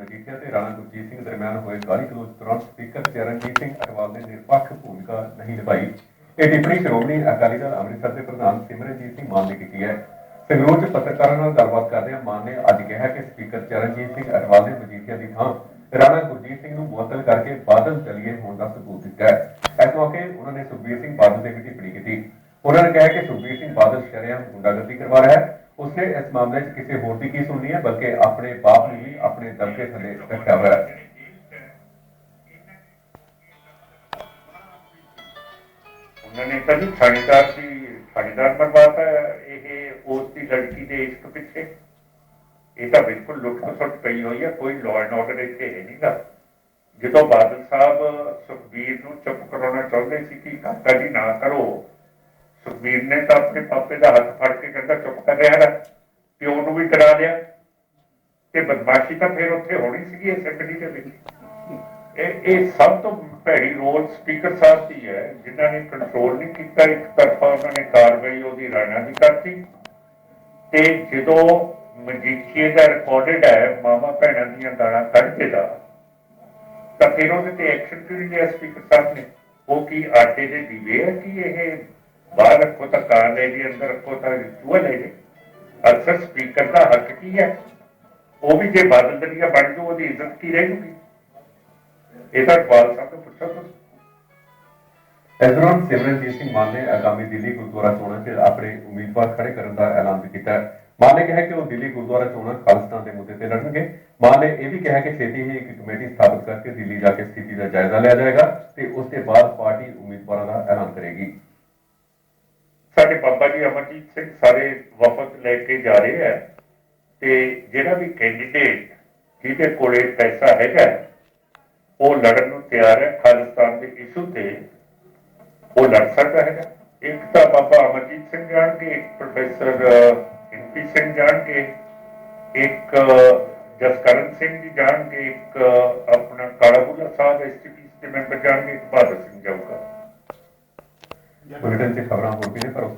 ਮਜੀਠੀਆ ਤੇ ਰਾਣਾ ਗੁਰਜੀਤ ਸਿੰਘ ਦਰਮਿਆਨ ਹੋਏ ਗਾਲੀ ਗਲੋਚ ਦੌਰਾਨ ਸਪੀਕਰ ਚਰਨਜੀਤ ਸਿੰਘ ਅਟਵਾਲ ਨੇ ਨਿਰਪੱਖ ਭੂਮਿਕਾ ਨਹੀਂ ਨਿਭਾਈ। ਇਹ ਟਿੱਪਣੀ ਸ਼੍ਰੋਮਣੀ ਅਕਾਲੀ ਦਲ ਅੰਮ੍ਰਿਤਸਰ ਦੇ ਪ੍ਰਧਾਨ ਸਿਮਰਨਜੀਤ ਸਿੰਘ ਮਾਨ ਨੇ ਕੀਤੀ ਹੈ। ਸੰਗਰੂਰ 'ਚ ਪੱਤਰਕਾਰਾਂ ਨਾਲ ਗੱਲਬਾਤ ਕਰਦਿਆਂ ਮਾਨ ਨੇ ਅੱਜ ਕਿਹਾ ਕਿ ਸਪੀਕਰ ਚਰਨਜੀਤ ਸਿੰਘ ਅਟਵਾਲ ਨੇ ਮਜੀਠੀਆ ਦੀ ਥਾਂ ਰਾਣਾ ਗੁਰਜੀਤ ਸਿੰਘ ਨੂੰ ਮੁਅੱਤਲ ਕਰਕੇ ਬਾਦਲ ਦਲੀਏ ਹੋਣ ਦਾ ਸਬੂਤ ਦਿੱਤਾ ਹੈ। ਇਸ ਮੌਕੇ ਉਹਨਾਂ ਨੇ ਸੁਖਬੀਰ ਸਿੰਘ ਬਾਦਲ ਤੇ ਵੀ ਟਿੱਪਣੀ ਕੀਤੀ। ਉਹਨਾਂ ਨੇ ਕਿਹਾ ਕਿ ਸੁਖਬੀਰ ਸਿੰਘ ਬਾਦਲ ਸ਼ਰਿਆਂ ਗੁੰਡਾਗਰਦੀ ਕਰਵਾ ਰਿਹਾ ਹੈ। ਉਸੇ ਇਸ ਮਾਮਲੇ 'ਚ ਕਿਸੇ ਹੋਰ ਦੀ ਕੀ ਸੁਣਨੀ ਹੈ, ਬਲਕਿ ਆਪਣੇ ਬਾਪ ਨੂੰ ਵੀ ਆਪਣੇ ਦਬਕੇ ਥੱਲੇ ਰੱਖਿਆ ਹੋਇਆ ਹੈ। ਉਹਨਾਂ ਨੇ ਤਾਂ ਜੀ ਥਾਣੇਦਾਰ ਦੀ, ਥਾਣੇਦਾਰ ਬਰਬਾਦ ਇਹ ਉਸ ਦੀ ਲੜਕੀ ਦੇ ਇਸ਼ਕ ਪਿੱਛੇ। ਇਹ ਤਾਂ ਬਿਲਕੁਲ ਲੁੱਟ ਖਸੁੱਟ ਪਈ ਹੋਈ ਹੈ, ਕੋਈ ਲਾਅ ਐਂਡ ਆਰਡਰ ਇੱਥੇ ਹੈ ਨਹੀਂਗਾ ਜਦੋਂ ਬਾਦਲ ਸਾਹਿਬ ਸੁਖਬੀਰ ਨੂੰ ਚੁੱਪ ਕਰਾਉਣਾ ਚਾਹੁੰਦੇ ਸੀ ਕਿ ਕਾਕਾ ਜੀ ਨਾ ਕਰੋ, ਸੁਖਬੀਰ ਨੇ ਤਾਂ ਆਪਣੇ ਪਾਪੇ ਦਾ ਹੱਥ ਫੜ ਕੇ ਕਹਿੰਦਾ, ਚੁੱਪ ਕਰ ਰਿਹਾ ਹੈ ਪਿਓ ਨੂੰ ਵੀ ਡਰਾ ਲਿਆ ਤੇ ਬਦਮਾਸ਼ੀ ਤਾਂ ਫਿਰ ਉੱਥੇ ਹੋਣੀ ਸੀਗੀ ਅਸੈਂਬਲੀ ਦੇ ਵਿੱਚ। ਇਹ ਇਹ ਸਭ ਤੋਂ ਭੈੜੀ ਰੋਲ ਸਪੀਕਰ ਸਾਹਿਬ ਦੀ ਹੈ, ਜਿਨ੍ਹਾਂ ਨੇ ਕੰਟਰੋਲ ਨਹੀਂ ਕੀਤਾ, ਇੱਕ ਤਰਫਾ ਉਹਨਾਂ ਨੇ ਕਾਰਵਾਈ ਉਹਦੀ ਰਾਣਾ ਕਰਤੀ। ਤੇ ਜਦੋਂ ਮਜੀਠੀਏ ਦਾ ਰਿਕਾਰਡਡ ਹੈ ਮਾਮਾ ਭੈਣਾਂ ਦੀਆਂ ਗਾਲਾਂ ਕੱਢਦੇ ਦਾ, ਤਾਂ ਫਿਰ ਉਹਦੇ ਤੇ ਐਕਸ਼ਨ ਕਿਉਂ ਲਿਆ ਸਪੀਕਰ ਸਾਹਿਬ ਨੇ? ਉਹ ਕੀ ਆਟੇ ਦੇ ਦੀਵੇ ਹੈ ਕਿ ਇਹ? ਬਾਹਰ ਰੱਖੋ ਤਾਂ ਕਾਰ ਲੈ ਜੀ, ਅੰਦਰ ਰੱਖੋ ਤਾਂ ਚੂਹਾ ਲੈ ਜੀ। ਅਕਸਰ ਸਪੀਕਰ ਦਾ ਹੱਕ ਕੀ ਹੈ? ਉਹ ਵੀ ਜੇ ਬਾਦਲ ਬਣ ਜਾਊ, ਉਹਦੀ ਇੱਜ਼ਤ ਕੀ ਰਹੇਗੀ ਇਹ ਤਾਂ ਇਕਬਾਲ ਸਾਹਿਬ ਤੋਂ ਪੁੱਛੋ ਤੁਸੀਂ। ਇਸ ਦੌਰਾਨ ਸਿਮਰਨਜੀਤ ਸਿੰਘ ਮਾਨ ਨੇ ਆਗਾਮੀ ਦਿੱਲੀ ਗੁਰਦੁਆਰਾ ਚੋਣਾਂ 'ਚ ਆਪਣੇ ਉਮੀਦਵਾਰ ਖੜੇ ਕਰਨ ਦਾ ਐਲਾਨ ਵੀ ਕੀਤਾ। ਮਾਨ ਨੇ ਕਿਹਾ ਕਿ ਉਹ ਦਿੱਲੀ ਗੁਰਦੁਆਰਾ ਚੋਣਾਂ ਖਾਲਿਸਤਾਨ ਦੇ ਮੁੱਦੇ ਤੇ ਲੜਨਗੇ। ਮਾਨ ਨੇ ਇਹ ਵੀ ਕਿਹਾ ਕਿ ਛੇਤੀ ਹੀ ਇੱਕ ਕਮੇਟੀ ਸਥਾਪਿਤ ਕਰਕੇ ਦਿੱਲੀ ਜਾ ਕੇ ਸਥਿਤੀ ਦਾ ਜਾਇਜ਼ਾ ਲਿਆ ਜਾਏਗਾ ਤੇ ਉਸ ਦੇ ਬਾਅਦ ਪਾਰਟੀ ਉਮੀਦਵਾਰਾਂ ਦਾ ਐਲਾਨ ਕਰੇਗੀ। ਸਾਡੇ ਬਾਬਾ ਜੀ ਅਮਰਜੀਤ ਸਿੰਘ ਸਾਰੇ ਵਫਦ ਲੈ ਕੇ ਜਾ ਰਹੇ ਹੈ। ਤੇ ਜਿਹੜਾ ਵੀ ਕੈਂਡੀਡੇਟ ਜਿਹਦੇ ਕੋਲੇ ਪੈਸਾ ਹੈਗਾ, ਉਹ ਲੜਨ ਨੂੰ ਤਿਆਰ ਹੈ, ਖਾਲਿਸਤਾਨ ਦੇ ਇਸ਼ੂ ਤੇ ਉਹ ਲੜ ਸਕਦਾ ਹੈਗਾ। ਇੱਕ ਤਾਂ ਬਾਬਾ ਅਮਰਜੀਤ ਸਿੰਘ ਜਾਣਗੇ, ਇੱਕ ਪ੍ਰੋਫੈਸਰ ਇੰਪੀ ਸਿੰਘ ਜਾਣਗੇ, ਇੱਕ ਜਸਕਰਨ ਸਿੰਘ ਜੀ ਜਾਣਗੇ, ਇੱਕ ਆਪਣਾ ਕਾਲਾਬੂਲਾ ਸਾਹਿਬ ਐਸਟੀਪੀ ਦੇ ਮੈਂਬਰ ਜਾਣਗੇ, ਇੱਕ ਬਹਾਦਰ ਸਿੰਘ ਜਾਊਗਾ। ਬੁਲੇਟਿਨ 'ਚ ਖਬਰਾਂ ਹੋਰ ਵੀ ਨੇ ਪਰ ਉਸ